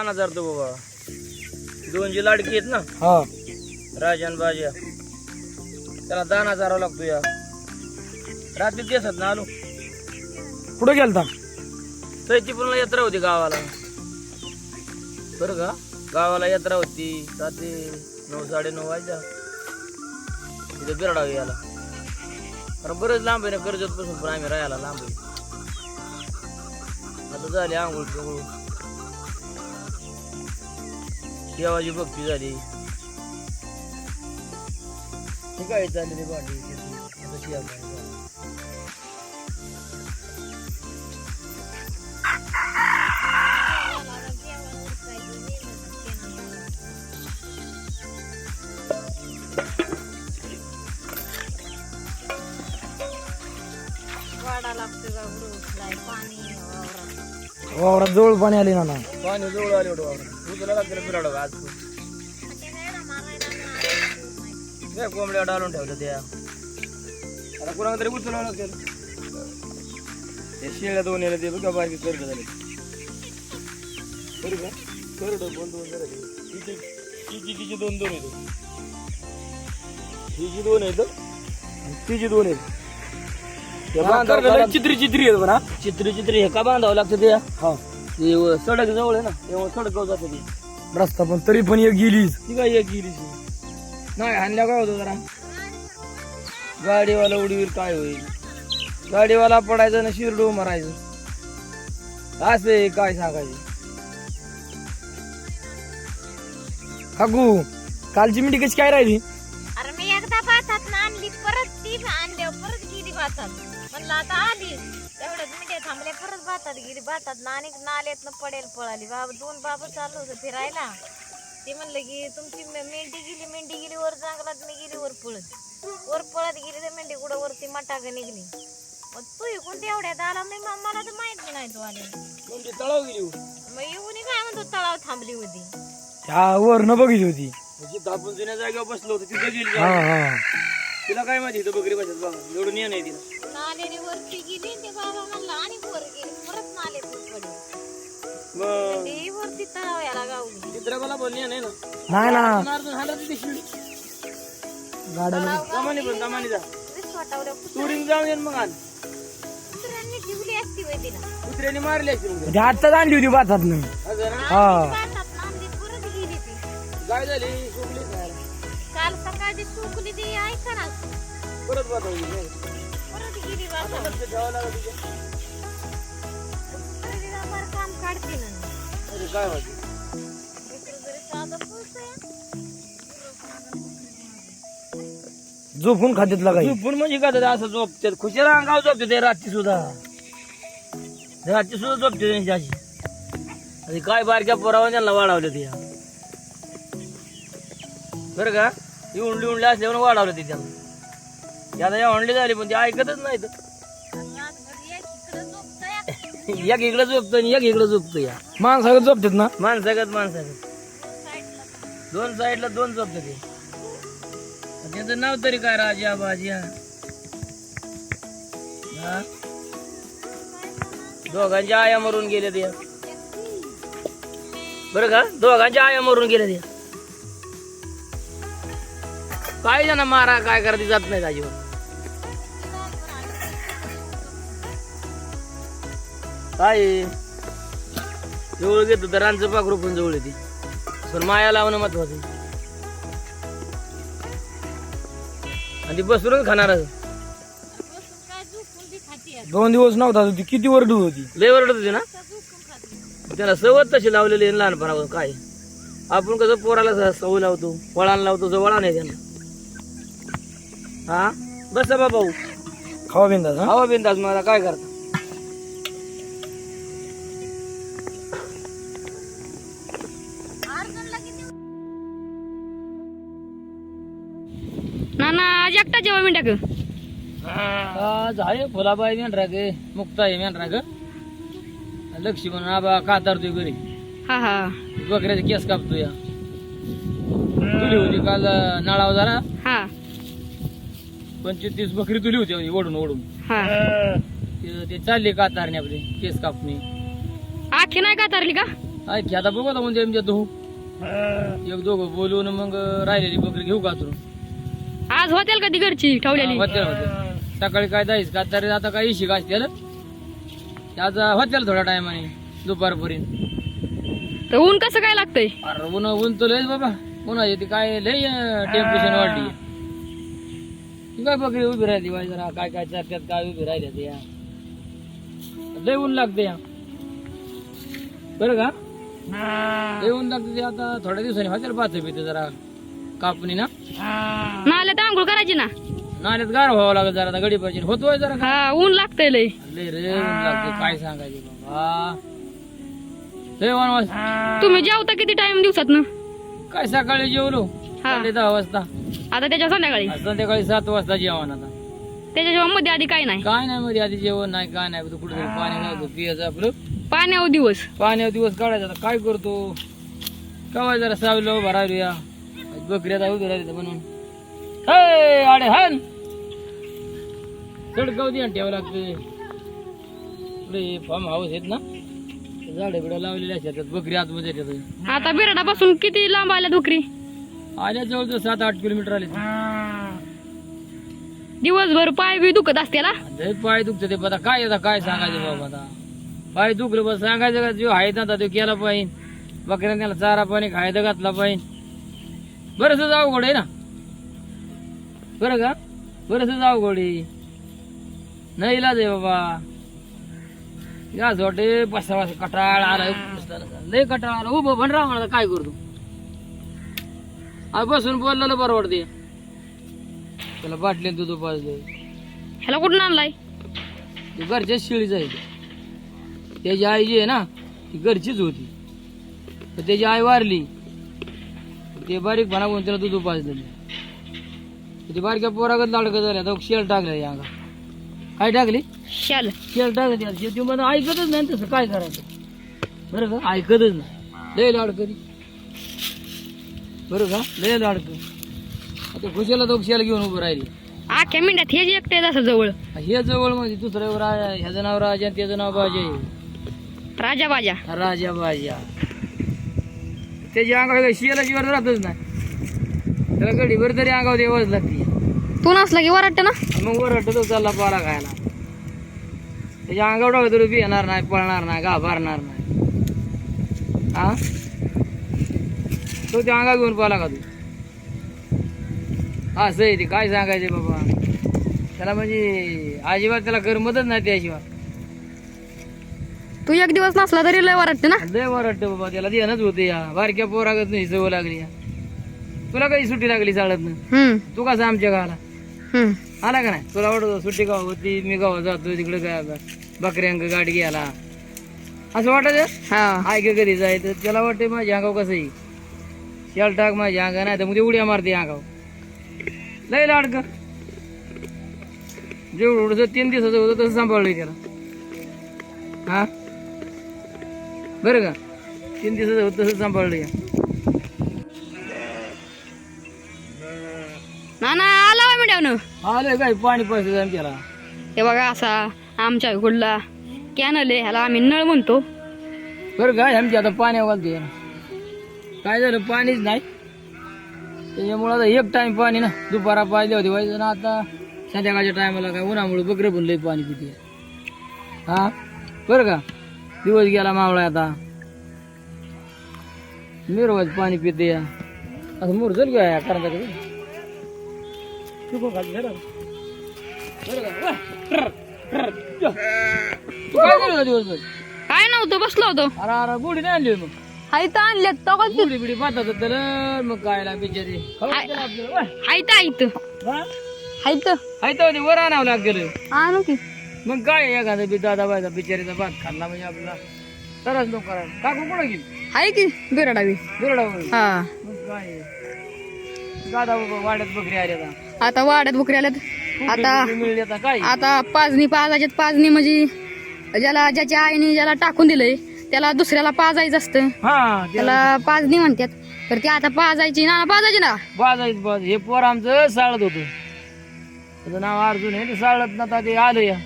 दाना चारतो बाबा. दोन जी लाडकी आहेत ना? हा. राजन बाजा. त्याला दाना चारावा लागतो या. रात्री दिसत ना आलो. कुठं गेलता? चैतीपूरला यात्रा होती गावाला. बरं का? गावाला यात्रा होती. रात्री नऊ साडे नऊ वाजता. तिथे बिरडा याला कारण बरंच लांब आहे ना कर्जत पासून पण आम्ही राहायला लांब आहे. आता झाली आंघोळ देवाची भक्ती झाली. हे काय चाललेली भांडी? लागतो का उडूसलाय पाणी वावरात. वावरात जवळ पाणी आले ना ना. पाणी जवळ आले एवढं वावरात. उचलायला लागतं बिराडा आज. ते नाही ना, मला ना. काय कोंबड्या डालून ठेवलं त्या. आता कुणाला तरी उचलावं लागेल. ते शेळ्या दोन येणं ते बघा बाकी करड झाले? बरं का? करड दोन दोन झाले तिची तिची तिची दोन दोन येतो हिची दोन येत तिची दोन येत चित्री चित्री येत ना चित्री चित्री हे का बांधावं लागतं ते? हा. ते व- सडक जवळ आहे ना तेव्हा सडक जातं ती. रस्ता पण तरी पण एक गेलीच. ती काय एक गेली नाही. हाणल्या काय होतं जरा? गाडीवाला उडील काय होईल? गाडीवाला पडायचं ना शिरडू मारायचं असे काय सांगायचं? काकू कालची मिठी कशी काय राहिली? अरे मी एकदा भातात ना आणली परत ती भातात. म्हणलं आता आली. तेवढ्यात मिठे थांबले परत भातात गेली. भातात ना आणि नाल्यात पडेल पळाली. बाबा दोन बाबा चाललो होतं फिरायला. ते म्हणलं की तुमची मेंढी गेली मेंढी गेली वर जंगलात मी गेली वर पळत. वर पळत गेली तर मेंढी कुठं वरती मटाग निघली. मग तू इकडून तेवढ्यात आला? मी म- मला तर माहीत नाही तू आले म्हणजे तळाव गेली. मग येऊन काय म्हणतो तळाव थांबली होती. त्या वर न बघितली होती. आपण जुन्या जागेवर बसलो होतो तिथं गेली हा. हा. तिला काय माहिती इथं बकरी बसत बाबा. एवढं निय नाही तिला नाल्याने वरती गेली ते बाबा म्हणला आणि वर गेली. परत नाल्यात पडली मग? ते वरती तळाव याला गावली चित्रकला पण निय नाही ना. ना ती. गाड्या पण जा. वाटावल्या जाऊन येईन मग आण. कुत्र्यांनी ठेवली असती वय तिला. कुत्र्याने मारली. ती आत्ताच आणली होती? हा बातात परत गेली ती. काय झाली? काल सकाळची सुकली ती ऐका ना. परत वाजवली नाही. परत गेली बातात लक्ष ठेवावं लागलं तिच्या. तरी तिला बरं काम काढते ना. अरे काय माहिती इकडं जरी साधं पुसतंय. झोपून खात्यात लागायची झोपून म्हणजे काय ते असं झोपते. खुशीला अंगावर झोपते ते रात्री सुद्धा. रात्री सुद्धा झोपते त्यांची अशी. आणि काय बारक्या पोरावर त्यांना वाढवले ते. बरं का? येऊन लिहून असल्यावर वाढवलं ते त्यांना ते आता या ऑनली झाली पण ते ऐकतच नाही रातभर एक इकडं झोपतंय, एक इकडे झोपतं आणि एक इकडे झोपतं या. माणसाकडे झोपतात ना? माणसागत माणसागत. दोन साईडला दोन झोपतं ते. त्याचं नाव तरी काय राजा बाजिया हा? दोघांच्या आया मरून गेल्या त्या. बरं का? दोघांच्या आया मरून गेल्या त्या. काय जण मारा काय करते जात नाही अजिबात काय? जवळ घेतो तर रांचं पाखरू पण जवळ येते पण माया लावणं महत्वाचं. आणि ती बसरूनच खाणार. दोन दिवस नव्हता ती किती वरडू होती लय वरडत होती ना. त्याला सवत तशी लावलेली लहानपणापासून काय आपण कसं पोराला सवय लावतो वळान लावतो जो वळा नाही त्यांना हा? बस बाबा भाऊ. खावा बिंदास हा? हवा बिंदास मला काय करता? अर्जुनला किती नाना आज एकटा जेव्हा मी टाक आज आहे फुलाबाई मेंढरा गे मुक्ता आहे मेंढरा ग लक्ष्मण आबा कातारतोय घरी. हा हा. बकऱ्याचे केस कापतोय. तुली होती काल अं, नाळावर जरा. हा. पंचवीस तीस बकरी तुली होती म्हणजे ओढून ओढून हा. ते ते चालले कातारणे आपले केस कापणे. आखी नाही का तारली का? की आता बघू आता म्हणजे आमच्या दोघ. एक दोघं बोलून मग राहिलेली बकरी घेऊ का तुला आज होतील का ती घरची ठेवलेली होत्या होत्या सकाळी काय जायच का? तरी आता काय इशी ना त्याचा होत्याला थोड्या टायमाने दुपारपर्यंत. तर ऊन कसं काय लागतंय? अरे ऊन ऊन तर लयच बाबा. उन्हाची ती काय लय टेम्परेचर वाढली. ती काय बकरी उभी राहिली बाई जरा? काय काय त्यात काय उभी राहिल्या त्या लय ऊन लागते या. बरं का? लय ऊन लागते ते आता थोड्या दिवसांनी होत्याला पाच पिते जरा कापणी ना. नाल्यात आंघोळ करायची ना. नाल्यात गार व्हावं लागेल जरा आता गडी पाहिजे होतोय जरा हा ऊन लागतंय लय. लय रे ऊन लागते काय सांगायचे बाबा? लय वनवास तुम्ही जेवता किती टाइम दिवसात ना काय सकाळी जेवलो? हा. साडे दहा वाजता. आता त्याच्या संध्याकाळी? आज संध्याकाळी सात वाजता जेवण आता. त्याच्याशिवायमध्ये आधी काय नाही. काय नाही मध्ये आधी जेवण नाही काय नाही. कुठे पाणी नव्हतं पियाचं आपलं. पाण्यावर दिवस. पाण्यावर दिवस काढायचा. आता काय करतो? कवाय जरा सावलं उभा राहिलो या बकरी आता उभी राहिली म्हणून. हे आडे हान! सडकावती आणि ठेवावं लागते इकडे फार्म हाऊस आहेत ना झाडे बिडं लावलेले असतात. बकरी आतमध्ये येतात. आता बिराडापासून किती लांब आल्या डुकरी आल्या जवळ सात आठ किलोमीटर आले. दिवसभर पाय बी दुखत असते ना? लय पाय दुखत ते आता काय आता काय सांगायचं बाबा आता? पाय दुखलं बस सांगायचं का? जो आहे ना तो केला पाहिजे. बकऱ्या त्याला चारा पाणी खायचं घातला पाहिजे. बरंच अवघड आहे ना? बरं का? बरंच अवघड आहे. नाही इलाज आहे बाबा. याच वाटे बसा बसा कटाळ आला लय कटाळ आला. उभं पण राहा म्हणा काय करतो? बसून बोललेलं परवडते त्याला बाटले दूध पाजले ह्याला कुठून आणलाय? ती घरच्याच शेळीच आहे ती. त्याची आई जी आहे ना ती घरचीच होती. त्याची आई वारली. ते बारीक बनावून त्याला दूध पाजलं ते बारक्या पोरागत लाडकं झाल्या तर शेळ टाकलं या अंगा काय टाकली? शाल शेळ टाकली ती मला ऐकतच नाही तसं काय करायचं. बरं का? ऐकतच नाही. लय लाडकरी बरं का? लय लाडकं. आता खुशाला शेळ घेऊन उभं राहिली. आख्या मिंड्यात हे जे एकटे असं जवळ. हे जवळ म्हणजे दुसरं राजा ह्याचं नाव राजा आणि त्याचं नाव बाजा. राजा बाजा. राजा बाजा. त्याची अंगावर शियाला शिवार राहतच नाही. त्याला गडीभर तरी अंगावर देवाच लागते तू नसला की वरटत ना? मग वर तो चालला पाला खायला. त्याच्या अंगावर तरी येणार नाही पळणार नाही घाबरणार नाही. हा? तो त्या अंगा घेऊन पाला का तू? असं आहे ते काय सांगायचे बाबा? त्याला म्हणजे अजिबात त्याला करमतच नाही त्याशिवाय. तू एक दिवस नसला तरी लय वरटते ना? लय वाटतं बाबा त्याला ध्यानच होते या. बारक्या पोरागत नाही सवय लागली या. तुला काही सुट्टी लागली चालत नाही हम्म. तू कसा आमच्या गावाला? हम्म. आला का नाही? तुला वाटत सुट्टी गाव होती मी गावात जातो तिकडे काय बकऱ्यांक गाडी घ्यायला? असं वाटत हा. ऐक कधी जायचं. त्याला वाटते माझ्या अंगाव कसं येईल शाल टाक माझ्या अंगा नाही तर मग ते उड्या मारते अंगाव लय लाडक जेवढं एवढं तीन दिवसाचं होतं तसं सांभाळलंय त्याला. हा? बरं का? तीन दिवसाचं होतं तसं सांभाळलंय. ना ना आला मिंड्यावनं आलं काय पाणी पाहिजे त्याला. हे बघा असा आमच्या इकडला कॅनल आहे ह्याला आम्ही नळ म्हणतो. बरं काय आमची आता पाण्यावर घालते काय झालं? पाणीच नाही. त्याच्यामुळं आता एक टाइम पाणी ना दुपारा पाहिजे होते. व्हायचं ना आता संध्याकाळच्या टायमाला काय उन्हामुळे बकरं पण लई पाणी पिते. हा? बरं का? दिवस गेला मावळा आता. मिरवाज पाणी पिते. या असं मुरझल घ्या कारण का तू कोण खाली बरं का? बरं का? तू काय नव्हतं बसलो होतो. अरे अरे गुढी नाही आणली मग. हाय तर आणल्यात तो गुढी बिडी पाहतात तर मग ना बिचारी. हायत हायत. हायत. हाय तर वर आणावं लागेल. आणू की. मग काय एखादा बी दादा बायचा बिचारीचा भात खाल्ला म्हणजे आपला तरच नको करायला काकू कुठं गेली? हाय की बिराडावी बिरडा हा. मग काय दादा बाबा वाड्यात बकरी आली आता आता वाड्यात बुकरी आल्यात. आता बकरी मिळली आता? काय? आता पाजणी पाजायच्यात पाजणी म्हणजे ज्याला ज्याच्या आईने ज्याला टाकून दिलंय त्याला दुसऱ्याला पाजायचं असतं. हा त्याला पाजणी म्हणतात. तर ती आता पाजायची ना पाजायची ना. बाजायचं बाज हे पोर आमचं साळत होतं. त्याचं नाव अर्जुन आहे ते साळत ना ते आलं या.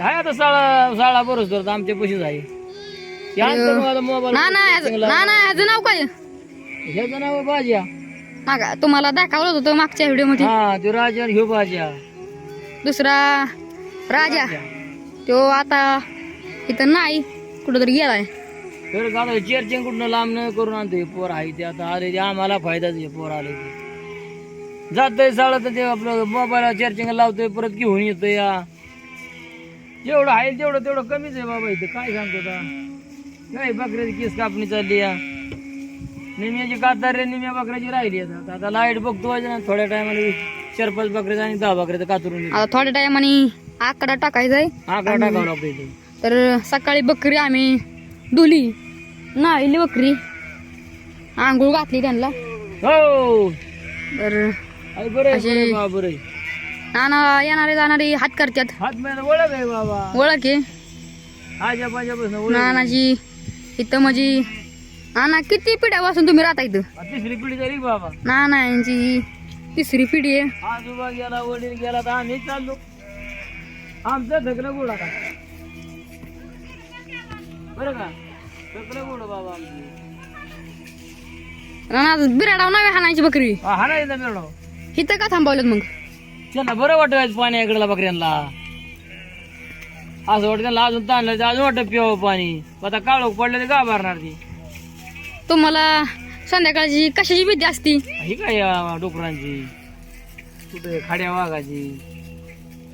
हाय आता साळा साळा बरोच तर आमच्या पशीच आहे ते आणतो मग आता मोबाईल ना ना ना ना ह्याचं नाव काय? ह्याचं नाव आहे भाज्या मागा तुम्हाला दाखवलं होतं मागच्या व्हिडिओमध्ये हा ते राजा आणि ह्यो भाज्या. दुसरा राजा. तो आता इथं नाही कुठंतरी गेलाय. तर चेरचेन कुठनं लांब न करून आणतो हे पोर आहे ते आता. आले ते आम्हाला फायदाच आहे पोर आले ते. जातोय तर ते आपलं मोबाईल चार्जिंग लावतोय परत घेऊन येतोय या जेवढं आहे तेवढं तेवढं कमीच आहे बाबा इथं. काय सांगतो आता. काय बकऱ्याची केस कापणी चालली या निम्याची कातार रे निम्या बकऱ्याची राहिली आता. आता लाइट बघतो ना थोड्या टायमाला चार पाच बकऱ्याचं आणि दहा बकऱ्याचं कातरून. आता थोड्या टायमाने आकडा टाकायचा आहे. आकडा टाकावा लागतो इथे. तर सकाळी बकरी आम्ही धुली. नाहीली बकरी. आंघोळ घातली त्यांना. हो. तर. नाना येणारे जाणारे हात करतात. ओळख आहे. नानाची इथं म्हणजे नाना किती पिढ्यापासून तुम्ही राहता इथं? तिसरी पिढी झाली बाबा. नाना यांची तिसरी पिढी आहे. आजोबा गेला वडील गेला तर आम्ही चाललो. आमचं गोड आता. बरं का? गोड बाबा बिराडाव नव्या हाणायची बकरी? हा मॅडम इथं का थांबवलेत मग? त्यांना बरं वाटत पाणी इकडला बकऱ्यांना? असं वाटतं त्यांना अजून ताणलं तर अजून वाटत पिवावं पाणी. आता काळोख पडलं तर का भरणार ती? तुम्हाला संध्याकाळची कशाची भीती असती? ही काय या डुकरांची? कुठे खाड्या वाघाची?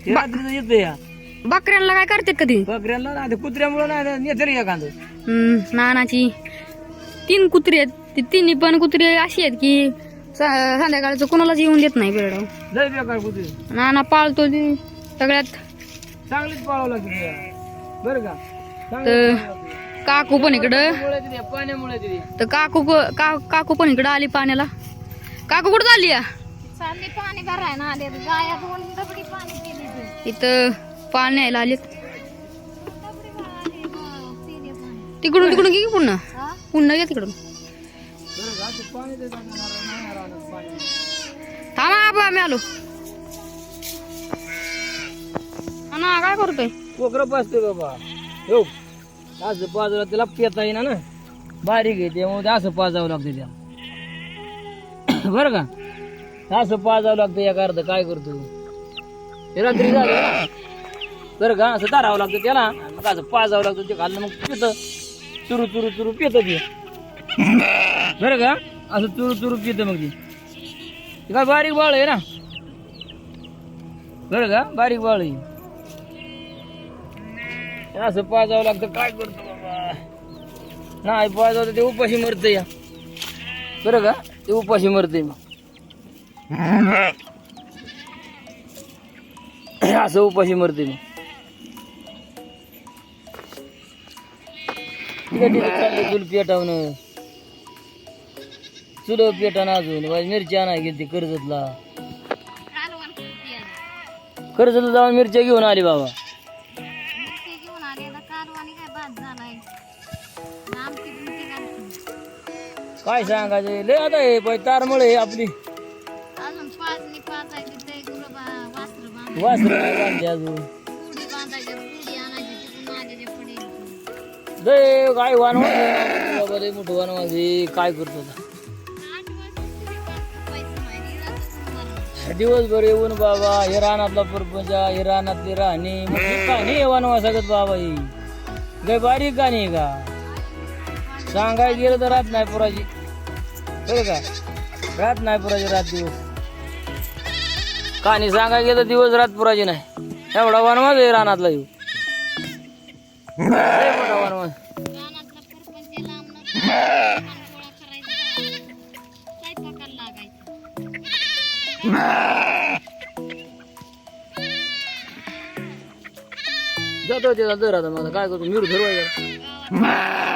ते रात्रीचं येतं या. बकऱ्यांना काय करतात कधी? बकऱ्यांना नाही ते कुत्र्यामुळे नाही एखादं. हम्म, नानाची. तीन कुत्री आहेत. ती तिन्ही पण कुत्री अशी आहेत की स- संध्याकाळचं कोणालाच येऊन देत नाही लय बेकार कुत्रे. नाना पाळतो ती सगळ्यात. चांगलीच पाळावं लागते. बरं का? तर काकू पण इकडं. पाण्यामुळे तिथे पाण्यामुळे तिथे. तर काकू प- का- काकू पण इकडं आली पाण्याला. काकू कुठं आली या चालली पाणी भराय ना आले. गाया दोन डबडी पाणी पिली ते. इथं पाणी न्यायला आली तिकडून तिकडून घे पुन्हा पुन्हा घ्या तिकडून. थांबा आबा आम्ही आलो. ना काय करतोय? कोकरं पाजते बाबा. हो असं पाजावं त्याला पेता येईना ना. बारीक आहे त्यामुळे असं पाजावं लागते त्या बरं का? असं पाजावं लागतं या अर्ध. काय करतो? रात्री झालं जर बरं का असं धरावं लागतं त्याला मग असं पाजावं लागतं ते खाल्लं मग पित. चुरू चुरू चुरू पित ते. बरं का? असं चुरू चुरू पित मग ते. काय बारीक बाळ आहे ना? बरं का? बारीक बाळ आहे. असं पाजावं लागतं काय करतो बाबा? नाही पाजावं तर ते उपाशी मरते या. बरं का? ते उपाशी मरते मग. असं उपाशी मरते मग. तिकडे चाललं चूल पेटावणं चुल पेटानं अजून. बाई मिरची आणाय गेली कर्जतला? कर्जतला जाऊन मिरच्या घेऊन आली बाबा. काय आणि पण सांगायचं? लय आता हे बाई तारमळे आपली. वासरं अजून. पडेल काय वानवा बाबा लय मोठं वानवाजी काय करतो आता? दिवसभर येऊन बाबा हे रानातला परपंच हे रानातली राहणी मग हे म्हणजे कहाणी आहे वनवा सगळं बाबा ही काय बारीक का आहे का? सांगायला गेलं तर रात नाही पुराची बरं का? रात नाही पुराची रात दिवस. का नाही सांगायला गेलं तर दिवस रात पुराची नाही. एवढा वनवाज आहे रानातला येऊ लय मोठा जातो ते दर आता मला काय करतो मिरू धरवायचं